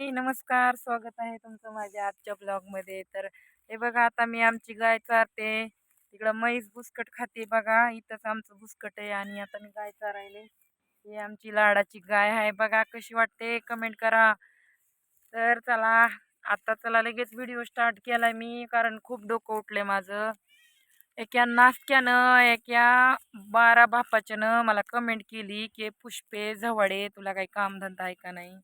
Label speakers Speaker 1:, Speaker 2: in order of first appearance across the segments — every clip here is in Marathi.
Speaker 1: हे नमस्कार. स्वागत आहे तुमचं माझ्या आजच्या ब्लॉगमध्ये. तर हे बघा आता मी आमची गाय चारते. तिकडं म्हैस बुसकट खाते बघा. इथंच आमचं बुसकट आहे आणि आता मी गाय चारायले. हे आमची लाडाची गाय आहे. बघा कशी वाटते? कमेंट करा. तर चला आता चला लगेच व्हिडिओ स्टार्ट केला मी कारण खूप डोकं उठले माझं. एका नास्क्यानं एका बारा बापाच्यानं मला कमेंट केली की पुष्पे झवाडे तुला काही कामधंदा आहे का नाही?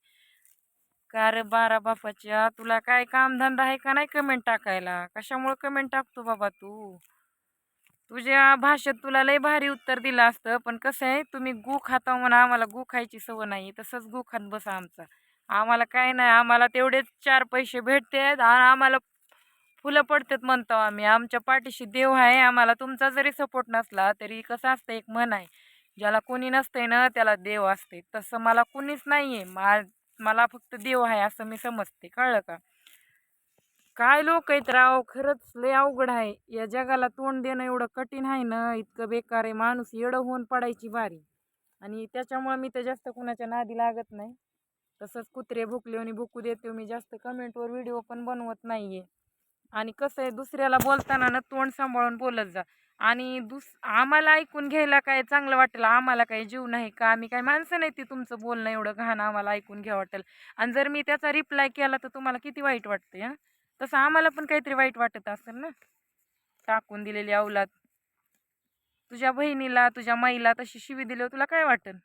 Speaker 1: का रे बारा बापाच्या? तुला काय कामधंदा आहे का नाही कमेंट टाकायला? कशामुळे कमेंट टाकतो बाबा तू? तुझ्या भाषेत तुला लय भारी उत्तर दिलं असतं पण कसं आहे तुम्ही गु खाता म्हणा आम्हाला गु खायची सवय नाही तसंच गु खात बसा आमचा. आम्हाला काय नाही आम्हाला तेवढेच चार पैसे भेटते आणि आम्हाला फुलं पडतात म्हणतो आम्ही. आमच्या पाठीशी देव आहे आम्हाला तुमचा जरी सपोर्ट नसला तरी कसं असतं एक मन आहे ज्याला कोणी नसतंय ना त्याला देव असते तसं मला कुणीच नाही आहे मा मला फक्त देव आहे असं मी समजते. कळलं का? काय लोक आहेत राव? खरंच लय अवघड आहे. या जगाला तोंड देणं एवढं कठीण आहे ना? इतकं बेकार आहे. माणूस येडं होऊन पडायची बारी आणि त्याच्यामुळे मी तर जास्त कुणाच्या नादी लागत नाही. तसंच कुत्रे भुकले आणि भुकू देते मी. जास्त कमेंटवर व्हिडिओ पण बनवत नाही आहे आणि कसं आहे दुसऱ्याला बोलताना ना तोंड सांभाळून बोलत जा. आणि दुस आम्हाला ऐकून घ्यायला काय चांगलं वाटेल? आम्हाला काही जीव नाही का? आम्ही काय माणसं नाही ती तुमचं बोलणं एवढं घाण आम्हाला ऐकून घ्या वाटेल. आणि जर मी त्याचा रिप्लाय केला तर तुम्हाला किती वाईट वाटते हां? तसं आम्हाला पण काहीतरी वाईट वाटत असेल ना? टाकून दिलेली अवलाद तुझ्या बहिणीला तुझ्या माईला तशी शिवी दिली तुला काय वाटेल?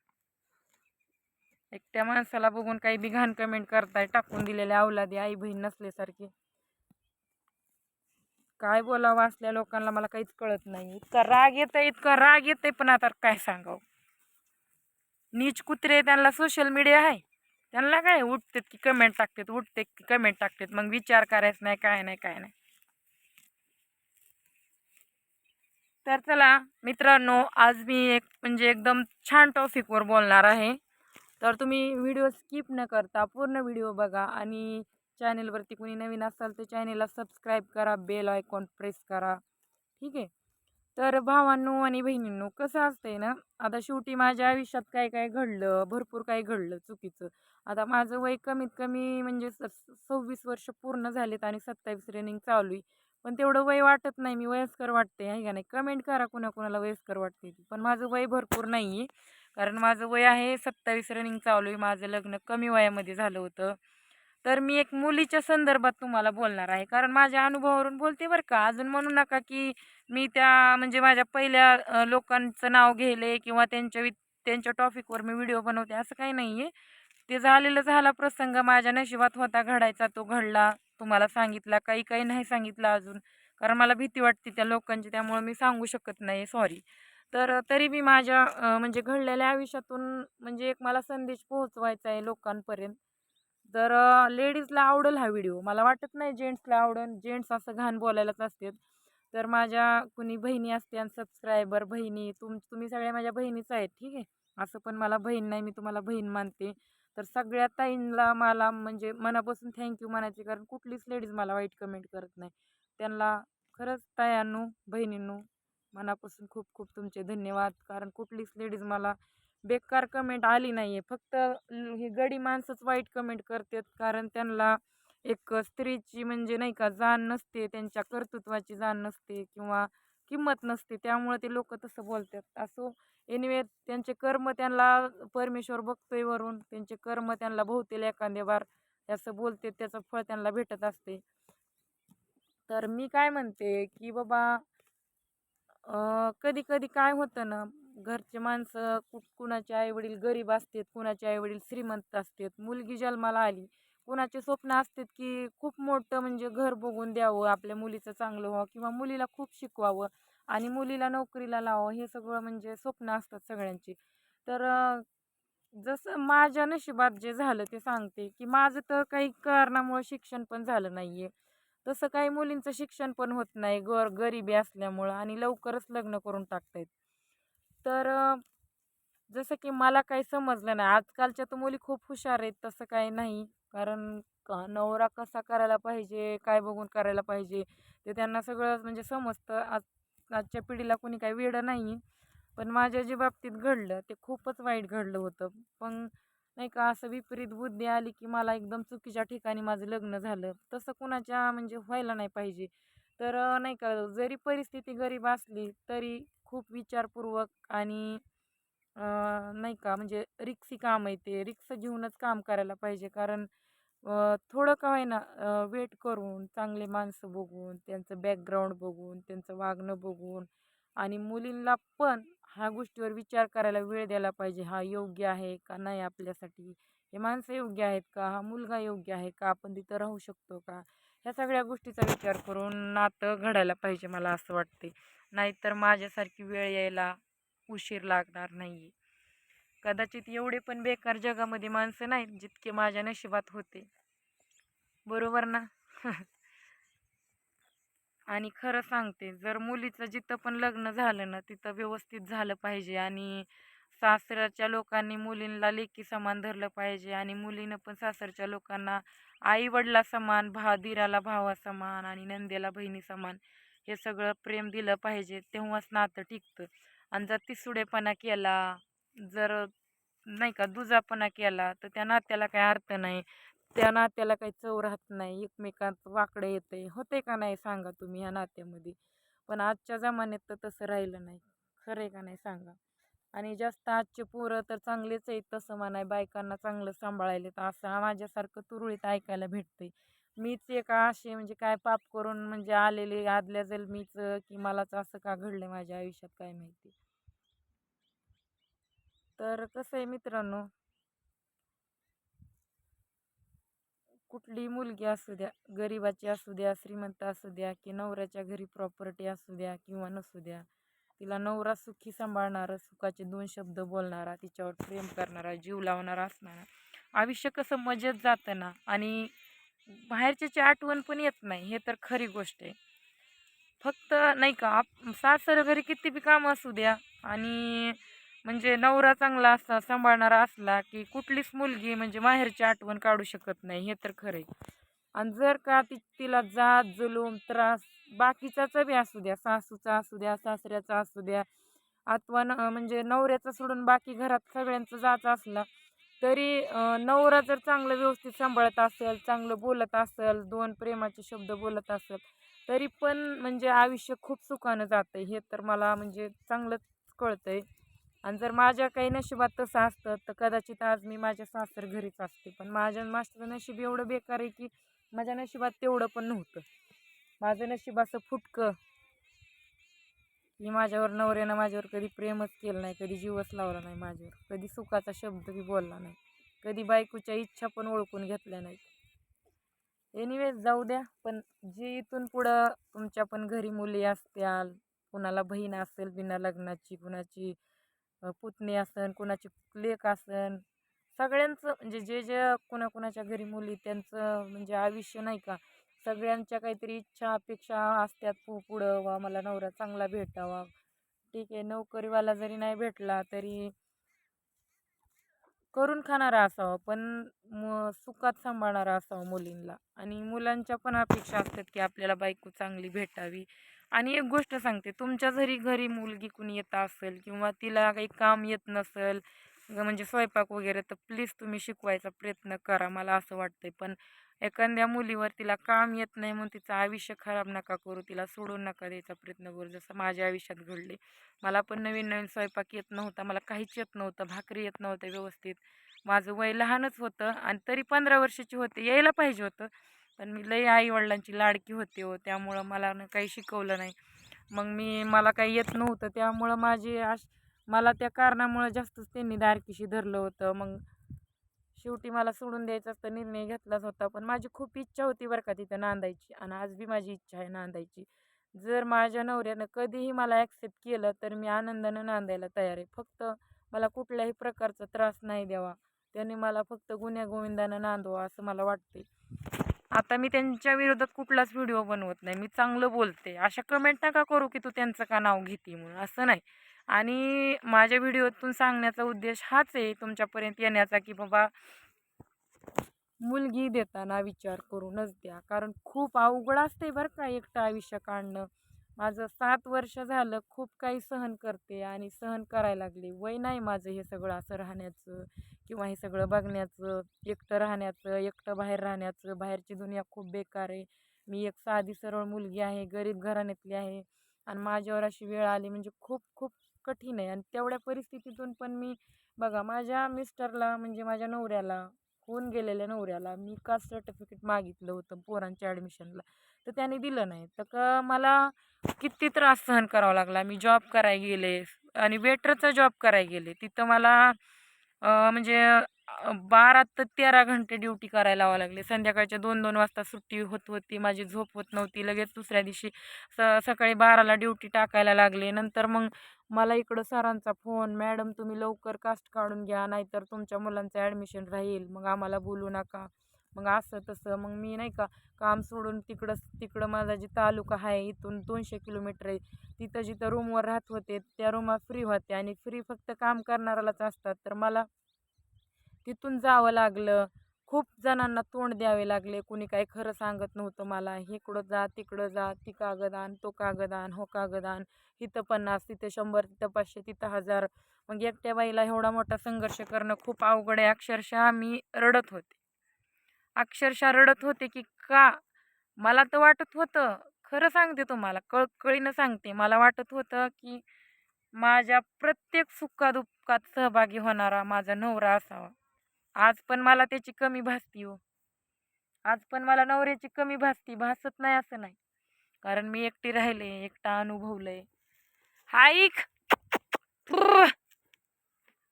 Speaker 1: एकट्या माणसाला बघून काही बी घाण कमेंट करताय टाकून दिलेल्या अवलादी आई बहीण नसल्यासारखी. काय बोलावं असल्या लोकांना मला काहीच कळत नाही. इतका राग येतंय इतका राग येतंय पण आता काय सांगावं? नीच कुत्रे त्यांना सोशल मीडिया आहे. त्यांना काय उठतात की कमेंट टाकतात उठते की कमेंट टाकतात. मग विचार करायचं नाही काय नाही काय नाही. तर चला मित्रांनो आज मी एक म्हणजे एकदम छान टॉपिकवर बोलणार आहे. तर तुम्ही व्हिडिओ स्किप न करता पूर्ण व्हिडिओ बघा आणि चॅनेलवरती कोणी नवीन असाल तर चॅनेलला सबस्क्राईब करा बेल आयकॉन प्रेस करा. ठीक आहे? तर भावांनो आणि बहिणींनो कसं असतंय ना आता शेवटी माझ्या आयुष्यात काय काय घडलं भरपूर काय घडलं चुकीचं. आता माझं वय कमीत कमी म्हणजे स सव्वीस वर्ष पूर्ण झालेत आणि सत्तावीस रनिंग चालू आहे. पण तेवढं वय वाटत नाही मी वयस्कर वाटते आहे का नाही? कमेंट करा कुणाकुणाला वयस्कर वाटते पण माझं वय भरपूर नाही आहे कारण माझं वय आहे सत्तावीस रनिंग चालू आहे. माझं लग्न कमी वयामध्ये झालं होतं. तर मी एक मुलीच्या संदर्भात तुम्हाला बोलणार आहे. कारण माझ्या अनुभवावरून बोलते बरं का. अजून म्हणू नका की मी त्या म्हणजे माझ्या पहिल्या लोकांचं नाव घेले किंवा त्यांच्या वि त्यांच्या टॉपिकवर मी व्हिडिओ बनवते असं काही नाही आहे ते झालेलं झाला प्रसंग माझ्या नशिबात होता घडायचा तो घडला. तुम्हाला सांगितला काही काही नाही सांगितलं अजून. कारण मला भीती वाटते त्या लोकांची त्यामुळे मी सांगू शकत नाही सॉरी तर तरी मी माझ्या म्हणजे घडलेल्या आयुष्यातून म्हणजे एक मला संदेश पोहोचवायचा आहे लोकांपर्यंत. तर लेडीजला आवडेल हा व्हिडिओ. मला वाटत नाही जेंट्सला आवडेल जेंट्स असं घाण बोलायलाच असतात. तर माझ्या कुणी बहिणी असते आणि सबस्क्रायबर बहिणी तुम तुम्ही सगळ्या माझ्या बहिणीच आहेत ठीक आहे? असं पण मला बहीण नाही मी तुम्हाला बहीण मानते. तर सगळ्या ताईंना मला म्हणजे मनापासून थँक्यू म्हणायचे कारण कुठलीच लेडीज मला वाईट कमेंट करत नाही. त्यांना खरंच तायांनो बहिणींनो मनापासून खूप खूप तुमचे धन्यवाद. कारण कुठलीच लेडीज मला बेकार कमेंट आली नाही आहे फक्त ही गडी माणसंच वाईट कमेंट करतात. कारण त्यांना एक स्त्रीची म्हणजे नाही का जाण नसते त्यांच्या कर्तृत्वाची जाण नसते किंवा किंमत नसते. त्यामुळे ते लोक तसं बोलतात. असो एनिवे त्यांचे कर्म त्यांना परमेश्वर बघतोय वरून. त्यांचे कर्म त्यांना भोवतील एखाद्या बार. असं बोलते त्याचं फळ त्यांना भेटत असते. तर मी काय म्हणते की बाबा कधी कधी काय होतं ना घरचे माणसं कु कुणाचे आईवडील गरीब असतात कुणाचे आईवडील श्रीमंत असतात मुलगी जन्माला आली. कुणाचे स्वप्न असतात की खूप मोठं म्हणजे घर बघून द्यावं आपल्या मुलीचं चांगलं व्हावं किंवा मुलीला खूप शिकवावं आणि मुलीला नोकरीला लावावं हे सगळं म्हणजे स्वप्न असतात सगळ्यांची. तर जसं माझ्या नशिबात जे झालं ते सांगते की माझं तर काही कारणामुळं शिक्षण पण झालं नाही आहे तसं काही मुलींचं शिक्षण पण होत नाही गर गरिबी असल्यामुळं आणि लवकरच लग्न करून टाकतायत तर जसं की मला काही समजलं नाही. आजकालच्या तर मुली खूप हुशार आहेत तसं काही नाही. कारण नवरा कसा करायला पाहिजे काय बघून करायला पाहिजे ते त्यांना सगळं म्हणजे समजतं. आज आजच्या पिढीला कोणी काही वेडं नाही. पण माझ्या जे बाबतीत घडलं ते खूपच वाईट घडलं होतं. पण नाही का असं विपरीत बुद्धी आली की मला एकदम चुकीच्या ठिकाणी माझं लग्न झालं. तसं कुणाच्या म्हणजे व्हायला नाही पाहिजे. तर नाही का जरी परिस्थिती गरीब असली तरी खूप विचारपूर्वक आणि नाही का म्हणजे रिक्सी काम आहे ते रिक्स घेऊनच काम करायला पाहिजे. कारण थोडं का होईना वेट करून चांगले माणसं बघून त्यांचं बॅकग्राऊंड बघून त्यांचं वागणं बघून आणि मुलींना पण ह्या गोष्टीवर विचार करायला वेळ द्यायला पाहिजे. हा योग्य आहे का नाही आपल्यासाठी? हे माणसं योग्य आहेत का? हा मुलगा योग्य आहे का? आपण तिथं राहू शकतो का? ह्या सगळ्या गोष्टीचा विचार करून नातं घडायला पाहिजे मला असं वाटते नाहीतर माझ्यासारखी वेळ यायला उशीर लागणार नाही कदाचित एवढे पण बेकार जगामध्ये माणसं नाहीत जितके माझ्या नशिबात होते. बरोबर ना? आणि खरं सांगते जर मुलीचं जिथं पण लग्न झालं ना तिथं व्यवस्थित झालं पाहिजे आणि सासऱ्याच्या लोकांनी मुलींना लेकी समान धरलं पाहिजे आणि मुलीनं पण सासरच्या लोकांना आई वडला समान भा दिराला भावा समान आणि नंदेला बहिणी समान हे सगळं प्रेम दिलं पाहिजे. तेव्हाच नातं टिकतं. आणि जर तिसुडेपणा केला जर नाही का दुजापणा केला तर त्या नात्याला काही अर्थ नाही. त्या नात्याला काही चव राहत नाही. एकमेकांत वाकडं येते होते का नाही सांगा तुम्ही ह्या नात्यामध्ये. पण आजच्या जमान्यात तर तसं राहिलं नाही. खरं आहे का नाही सांगा? आणि जास्त आजचे पोरं तर चांगलेच आहेत तसं म्हणाय बायकांना चांगलं सांभाळायला तर असं माझ्यासारखं तुरळीत ऐकायला भेटते मीच एक असे म्हणजे काय पाप करून म्हणजे आलेले आदल्या जन्मीच की मलाच असं का घडलं माझ्या आयुष्यात काय माहिती. तर कसं आहे मित्रांनो? कुठली मुलगी असू द्या गरिबाची असू द्या श्रीमंत असू द्या की नवऱ्याच्या घरी प्रॉपर्टी असू द्या किंवा नसू द्या तिला नवरा सुखी सांभाळणारा सुखाचे दोन शब्द बोलणारा तिच्यावर प्रेम करणारा जीव लावणारा असणारा. आयुष्य कसं मजेत जातं ना? आणि बाहेरच्याची आठवण पण येत नाही. हे तर खरी गोष्ट आहे. फक्त नाही का आप सासर घरी किती बी कामं असू द्या आणि म्हणजे नवरा चांगला असा सांभाळणारा असला की कुठलीच मुलगी म्हणजे माहेरची आठवण काढू शकत नाही. हे तर खरं आहे. आणि जर का ती तिला जात जुलूम त्रास बाकीचा बी असू द्या सासूचा असू द्या सासऱ्याचा असू द्या अथवा न म्हणजे नवऱ्याचा सोडून बाकी घरात सगळ्यांचं जात असला तरी नवरा जर चांगलं व्यवस्थित सांभाळत असेल चांगलं बोलत असेल दोन प्रेमाचे शब्द बोलत असेल तरी पण म्हणजे आयुष्य खूप सुखानं जातं हे तर मला म्हणजे चांगलंच कळतं आहे आणि जर माझ्या काही नशिबात तसं असतं तर कदाचित आज मी माझ्या सासर घरीच असते पण माझ्या मास्तर नशीब एवढं बेकार आहे की माझ्या नशिबात तेवढं पण नव्हतं. माझं नशीब असं फुटकं की माझ्यावर नवऱ्यानं माझ्यावर कधी प्रेमच केलं नाही कधी जीवच लावला नाही माझ्यावर कधी सुखाचा शब्द बी बोलला नाही कधी बायकोच्या इच्छा पण ओळखून घेतल्या नाहीत. एनिवेज जाऊ द्या पण जे इथून पुढं तुमच्या पण घरी मुली असत्याल कुणाला बहीण असेल बिना लग्नाची कुणाची पुतणी असन कुणाची लेख असन सगळ्यांचं म्हणजे जे जे कुणाकुणाच्या घरी मुली त्यांचं म्हणजे आयुष्य नाही का? सगळ्यांच्या काहीतरी इच्छा अपेक्षा असतात पु पुढं वा मला नवरा चांगला भेटावा. ठीक आहे नोकरीवाला जरी नाही भेटला तरी करून खाणारा असावा पण म सुखात सांभाळणारा असावा मुलींना आणि मुलांच्या पण अपेक्षा असतात की आपल्याला बायको चांगली भेटावी. आणि एक गोष्ट सांगते तुमच्या जरी घरी मुलगी कुणी येत असेल किंवा तिला काही काम येत नसेल म्हणजे स्वयंपाक वगैरे तर प्लीज तुम्ही शिकवायचा प्रयत्न करा मला असं वाटतंय. पण एखाद्या मुलीवर तिला काम येत नाही म्हणून तिचं आयुष्य खराब नका करू तिला सोडून नका द्यायचा प्रयत्न करू. जसं माझ्या आयुष्यात घडले मला पण नवीन नवीन स्वयंपाक येत नव्हता मला काहीच येत नव्हतं भाकरी येत नव्हतं व्यवस्थित. माझं वय लहानच होतं आणि तरी पंधरा वर्षाची होते यायला पाहिजे होतं. पण मी लई आईवडिलांची लाडकी होते हो त्यामुळं मला न काही शिकवलं नाही. मग मी मला काही येत नव्हतं त्यामुळं माझी आश मला त्या कारणामुळं जास्तच त्यांनी दारकीशी धरलं होतं. मग शेवटी मला सोडून द्यायचा तर निर्णय घेतलाच होता. पण माझी खूप इच्छा होती बरं का तिथं नांदायची. आणि आज बी माझी इच्छा आहे नांदायची. जर माझ्या नवऱ्यानं कधीही मला ॲक्सेप्ट केलं तर मी आनंदानं नांदायला तयार आहे. फक्त मला कुठल्याही प्रकारचा त्रास नाही द्यावा. त्याने मला फक्त गुन्ह्या गोविंदानं नांदवा असं मला वाटते आता मी त्यांच्या विरोधात कुठलाच व्हिडिओ बनवत नाही. मी चांगलं बोलते. अशा कमेंट नका करू की तू त्यांचं का नाव घेते म्हणून. असं नाही. आणि माझ्या व्हिडिओतून सांगण्याचा उद्देश हाच आहे तुमच्यापर्यंत येण्याचा की बाबा मुलगी देताना विचार करूनच द्या. कारण खूप अवघड असते बरं का एकटं आयुष्य काढणं. माझं सात वर्ष झालं खूप काही सहन करते आणि सहन करायला लागले. वय नाही माझं हे सगळं असं राहण्याचं किंवा हे सगळं बघण्याचं. एकटं राहण्याचं एकटं बाहेर राहण्याचं. बाहेरची दुनिया खूप बेकार आहे. मी एक साधी सरळ मुलगी आहे गरीब घराण्यातली आहे. आणि माझ्यावर अशी वेळ आली म्हणजे खूप खूप कठीण आहे. आणि तेवढ्या परिस्थितीतून पण मी बघा माझ्या मिस्टरला म्हणजे माझ्या नवऱ्याला होऊन गेलेल्या नवऱ्याला मी कास्ट सर्टिफिकेट मागितलं होतं पोरांच्या ॲडमिशनला. तर त्याने दिलं नाही. तर का मला किती त्रास सहन करावा लागला. मी जॉब करायला गेले आणि वेटरचा जॉब करायला गेले. तिथं मला म्हणजे बारा ते तेरा घंटे ड्युटी करायला लावा लागले. संध्याकाळच्या दोन दोन वाजता सुट्टी होत होती माझी झोप होत नव्हती. लगेच दुसऱ्या दिवशी स सकाळी बाराला ड्युटी टाकायला लागले. नंतर मग मला इकडं सरांचा फोन मॅडम तुम्ही लवकर कास्ट काढून घ्या नाहीतर तुमच्या मुलांचं ॲडमिशन राहील. मग आम्हाला बोलू नका. मग असं तसं. मग मी नाही का काम सोडून तिकडं तिकडं माझा जी तालुका आहे इथून दोनशे किलोमीटर आहे. तिथं जिथं रूमवर राहत होते त्या रूमा फ्री होत्या आणि फ्री फक्त काम करणाऱ्यालाच असतात. तर मला तिथून जावं लागलं. खूप जणांना तोंड द्यावे लागले. कुणी काही खरं सांगत नव्हतं मला. इकडं जा तिकडं जा ती कागद आण तो कागद आण हो कागद आण इथं पन्नास तिथं शंभर तिथं पाचशे तिथं हजार. मग एकट्या बाईला एवढा मोठा संघर्ष करणं खूप अवघड आहे. अक्षरशः मी रडत होते. अक्षरशः रडत होते की का? मला तर वाटत होतं. खरं सांगते तुम्हाला. कळकळीनं सांगते. मला वाटत होतं की माझ्या प्रत्येक सुखादुःखात सहभागी होणारा माझा नवरा असावा. आज पण मला त्याची कमी भासती हो. आज पण मला नवऱ्याची कमी भासती भासत नाही असं नाही. कारण मी एकटी राहिले एकटा अनुभवलंय. हाईक!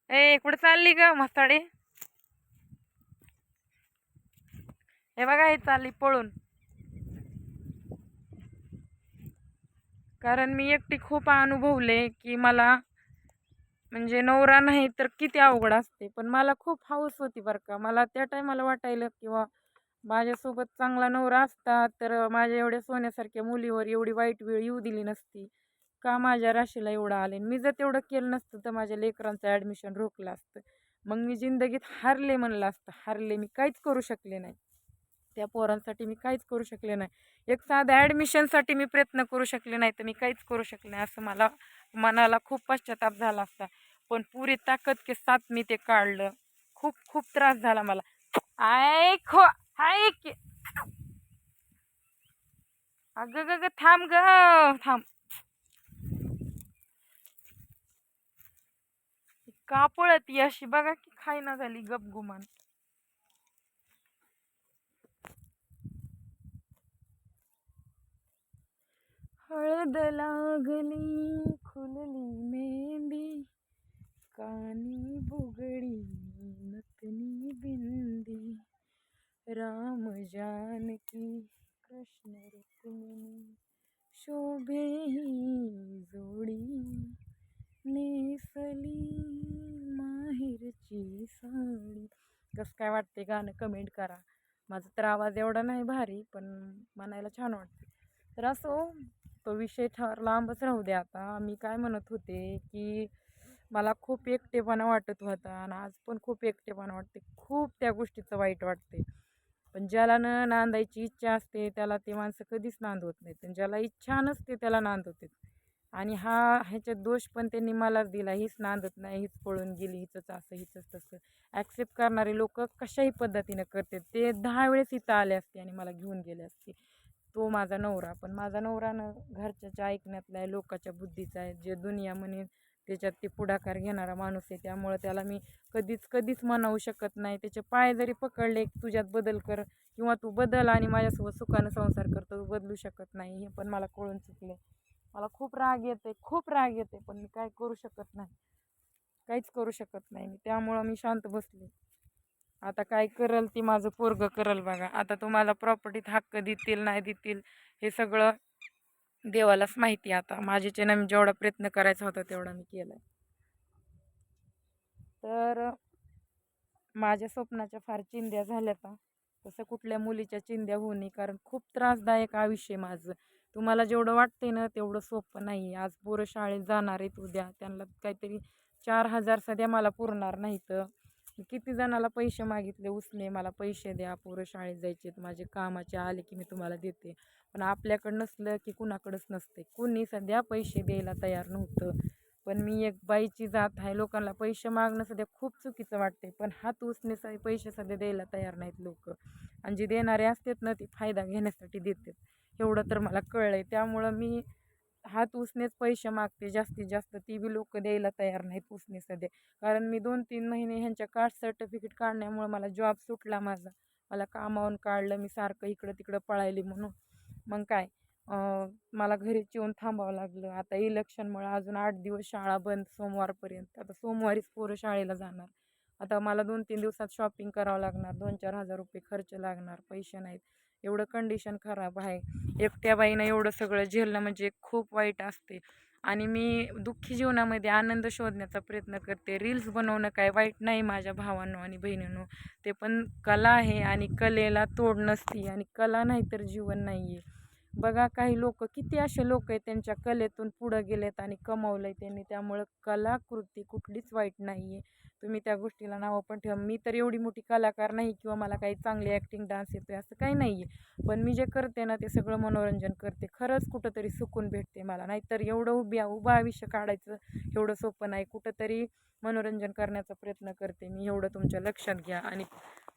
Speaker 1: ए कुठे चालली ग मसाडे हे बघा हे चालली पळून. कारण मी एकटी खूप अनुभवले की मला म्हणजे नवरा नाही तर किती अवघड असते. पण मला खूप हाऊस होती बरं का. मला त्या टायमाला वाटायला किंवा माझ्यासोबत चांगला नवरा असता तर माझ्या एवढ्या सोन्यासारख्या मुलीवर एवढी वाईट वेळ येऊ दिली नसती. का माझ्या राशीला एवढं आले मी जर तेवढं केलं नसतं तर माझ्या लेकरांचं ॲडमिशन रोखलं असतं. मग मी जिंदगीत हारले म्हणलं असतं. हारले मी काहीच करू शकले नाही. त्या पोरांसाठी मी काहीच करू शकले नाही. एक साधा ॲडमिशनसाठी मी प्रयत्न करू शकले नाही तर मी काहीच करू शकले नाही असं मला मनाला खूप पश्चाताप झाला असता. पण पुरी ताकद के साथ मी ते काढलं. खूप खूप त्रास झाला मला. ऐक हो ऐक. अगं ग ग थांब ग थांब. कापळत ती अशी बघा की खायना झाली गपगुमान हळद लागली खुलली मेहंदी. कानी बुगडी नतनी बिंदी राम जानकी कृष्ण रुक्मिणी शोभे ही जोडी नेसली माहेरची साडी. कसं काय वाटते गाणं? कमेंट करा. माझा तर आवाज एवढा नाही भारी पण म्हणायला छान वाटते तर असो तो विषय ठर लांबच राहू दे आता. मी काय म्हणत होते की मला खूप एकटेपणा वाटत होता आणि आज पण खूप एकटेपणा वाटते. खूप त्या गोष्टीचं वाईट वाटते. पण ज्याला न नांदायची इच्छा असते त्याला ते माणसं कधीच नांदवत नाहीत. पण ज्याला इच्छा नसते त्याला नांदवते आणि हा ह्याच्यात दोष पण त्यांनी मलाच दिला. हीच नांदत नाही हीच पळून गेली हिचंच असं हिचंच तसं. ॲक्सेप्ट करणारे लोक कशाही पद्धतीनं करते. ते दहा वेळेस इथं आले असते आणि मला घेऊन गेले असते. तो माझा नवरा. पण माझा नवरानं घरच्याच्या ऐकण्यातला आहे लोकाच्या बुद्धीचा आहे. जे दुनिया म्हणे त्याच्यात ते पुढाकार घेणारा माणूस आहे. त्यामुळं त्याला मी कधीच कधीच म्हणावू शकत नाही. त्याचे पाय जरी पकडले तुझ्यात बदल कर किंवा तू बदल आणि माझ्यासोबत सुखानं संसार करतो तू बदलू शकत नाही. हे पण मला कळून चुकले मला खूप राग येते खूप राग येते पण मी काय करू शकत नाही. काहीच करू शकत नाही मी. त्यामुळं मी शांत बसले. आता काय करल ती माझं पोरगं करल बघा. आता तुम्हाला प्रॉपर्टीत हक्क देतील नाही देतील हे सगळं देवालाच माहिती आता. माझ्याच्यानं मी जेवढा प्रयत्न करायचा होता तेवढा मी केला तर माझ्या स्वप्नाच्या फार चिंध्या झाल्या का तसं कुठल्या मुलीच्या चिंध्या होऊ नये कारण खूप त्रासदायक आयुष्य आहे माझं. तुम्हाला जेवढं वाटते ना तेवढं सोपं नाही. आज पोरं शाळेत जाणार आहेत उद्या. त्यांना काहीतरी चार हजार सध्या मला पुरणार नाही तर किती जणाला पैसे मागितले उसने मला पैसे द्या पोरं शाळेत जायचे माझे कामाचे आले की मी तुम्हाला देते. पण आपल्याकडं नसलं की कुणाकडंच नसते. कुणी सध्या पैसे द्यायला तयार नव्हतं. पण मी एक बाईची जात आहे लोकांना पैसे मागणं सध्या खूप चुकीचं वाटते पण हात उसने स पैसे सध्या द्यायला तयार नाहीत लोक. आणि जे देणारे असतात ना ते फायदा घेण्यासाठी देतात. एवढं तर मला कळलं आहे त्यामुळं मी हात उसनेच पैसे मागते जास्तीत जास्त. ती बी लोक द्यायला तयार नाहीत उसने सध्या. कारण मी दोन तीन महिने ह्यांच्या कास्ट सर्टिफिकेट काढण्यामुळं मला जॉब सुटला माझा. मला कामावून काढलं मी सारखं इकडं तिकडं पळायली म्हणून. मग काय मला घरीच येऊन थांबावं लागलं. आता इलेक्शनमुळे अजून आठ दिवस शाळा बंद सोमवारपर्यंत. आता सोमवारीच पोरं शाळेला जाणार. आता मला दोन तीन दिवसात शॉपिंग करावं लागणार. दोन चार हजार रुपये खर्च लागणार. पैसे नाहीत. एवढं कंडिशन खराब आहे. एकट्या बाईनं एवढं सगळं झेलणं म्हणजे खूप वाईट असते. आणि मी दुःखी जीवनामध्ये आनंद शोधण्याचा प्रयत्न करते. रील्स बनवणं काय वाईट नाही माझ्या भावांनो आणि बहिणींनो. ते पण कला आहे आणि कलेला तोड नसती आणि कला नाही तर जीवन नाही आहे बघा काही लोक किती असे लोक आहेत त्यांच्या कलेतून पुढं गेलेत आणि कमवलं आहे त्यांनी. त्यामुळं कलाकृती कुठलीच वाईट नाही आहे तुम्ही त्या गोष्टीला नावं पण ठेवा. मी तर एवढी मोठी कलाकार नाही किंवा मला काही चांगली ॲक्टिंग डान्स येतो आहे असं काही नाही आहे पण मी जे करते ना ते सगळं मनोरंजन करते. खरंच कुठंतरी सुकून भेटते मला. नाहीतर एवढं उभ्या उभं आयुष्य काढायचं एवढं सोपं नाही. कुठंतरी मनोरंजन करण्याचा प्रयत्न करते मी. एवढं तुमच्या लक्षात घ्या. आणि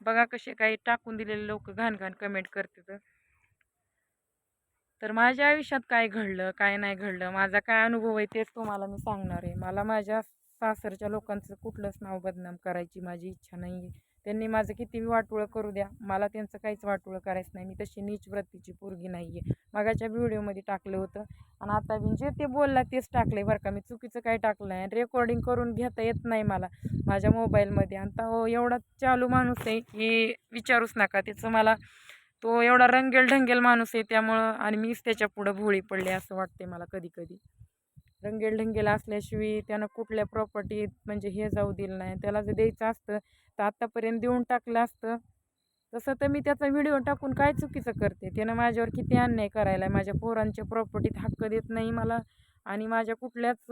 Speaker 1: बघा कसे काही टाकून दिलेले लोक घाण घाण कमेंट करते तर तर माझ्या आयुष्यात काय घडलं काय नाही घडलं माझा काय अनुभव आहे तेच तुम्हाला मी सांगणार आहे. मला माझ्या सासरच्या लोकांचं कुठलंच नाव बदनाम करायची माझी इच्छा नाही आहे त्यांनी माझं किती वाटोळं करू द्या मला त्यांचं काहीच वाटोळं करायचं नाही. मी तशी नीच वृत्तीची पोरगी नाही आहे मागाच्या व्हिडिओमध्ये टाकलं होतं आणि आता मी जे ते बोलला तेच टाकलं आहे बरं का. मी चुकीचं काय टाकलं आहे रेकॉर्डिंग करून घेता येत नाही मला माझ्या मोबाईलमध्ये आणि तो हो, एवढा चालू माणूस आहे की विचारूच नका. त्याचं मला तो एवढा रंगेल ढंगेल माणूस आहे त्यामुळं आणि मीच त्याच्या पुढं भोळी पडले असं वाटते मला कधी कधी रंगेल ढंगेल असल्याशिवाय त्यानं कुठल्या प्रॉपर्टीत म्हणजे हे जाऊ दिलं नाही. त्याला जर द्यायचं असतं तर आत्तापर्यंत देऊन टाकलं असतं. तसं तर मी त्याचा व्हिडिओ टाकून काय चुकीचं करते? त्यानं माझ्यावर किती अन्याय करायला आहे माझ्या पोरांच्या प्रॉपर्टीत हक्क देत नाही मला आणि माझ्या कुठल्याच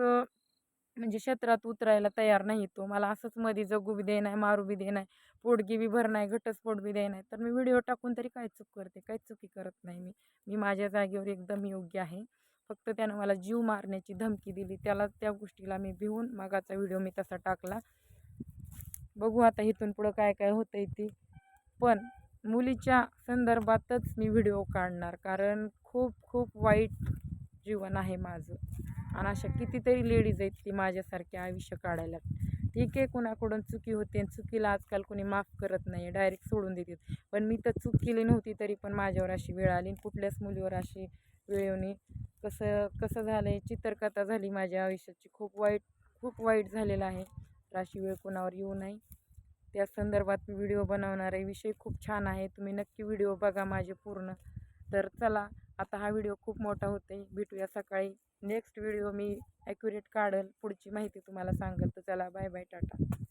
Speaker 1: म्हणजे क्षेत्रात उतरायला तयार नाही तो. मला असंच मध्ये जगू बी दे नाही मारू बी दे नाही पोटगी बी भर नाही घटस्फोट बी दे नाही. तर मी व्हिडिओ टाकून तरी काय चूक करते? काय चुकी करत नाही मी. मी माझ्या जागेवर एकदम योग्य आहे. फक्त त्यानं मला जीव मारण्याची धमकी दिली. त्याला त्या गोष्टीला मी भिवून मगाचा व्हिडिओ मी तसा टाकला. बघू आता इथून पुढं काय काय होतं आहे ती. पण मुलीच्या संदर्भातच मी व्हिडिओ काढणार. कारण खूप खूप वाईट जीवन आहे माझं. आणि अशा कितीतरी लेडीज आहेत ती माझ्यासारखे आयुष्य काढायला ठीक आहे कुणाकडून चुकी होते आणि चुकीला आजकाल कोणी माफ करत नाही डायरेक्ट सोडून देतात. पण मी तर चूक केली नव्हती तरी पण माझ्यावर अशी वेळ आली कुठल्याच मुलीवर अशी वेळ येऊन कसं कसं झालं आहे चित्रकथा झाली माझ्या आयुष्याची. खूप वाईट खूप वाईट झालेलं आहे. तर अशी वेळ कोणावर येऊ नये. त्या संदर्भात मी व्हिडिओ बनवणारे विषय खूप छान आहे. तुम्ही नक्की व्हिडिओ बघा माझे पूर्ण. तर चला आता हा व्हिडिओ खूप मोठा होते भेटूया सकाळी. नेक्स्ट व्हिडिओ मी ॲक्युरेट काढेल पुढची माहिती तुम्हाला सांगेल. तर चला बाय बाय टाटा.